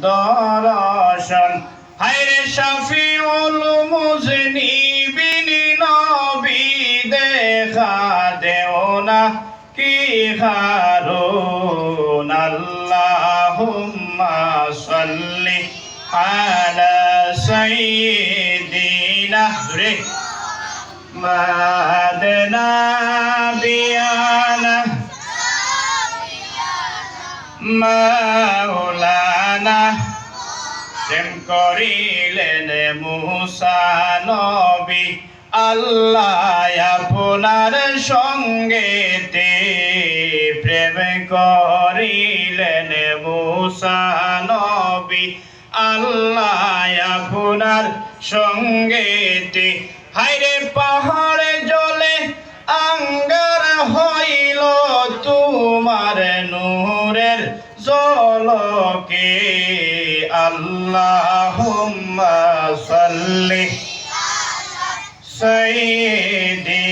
দর্শন। হায়রে শফিউল মুজনিবিন নবী দেখা দেও না কি হারুন। আল্লাহুম্মা সাল্লি আলা সাইয়্যিদিনা রে। মাদনা বিয়ানা। মাওলানা প্রেম করিলেন মুসা নবী, আল্লাহ আপনার সঙ্গেতে প্রেম করিলেন মুসা নবী, আল্লাহ আপনার সঙ্গেতে। হাইরে পাহাড়ে জলে আঙ্গার হইল তোমার নূরের জলকে। আল্লাহুম্মা সাল্লি সাইয়্যিদিনা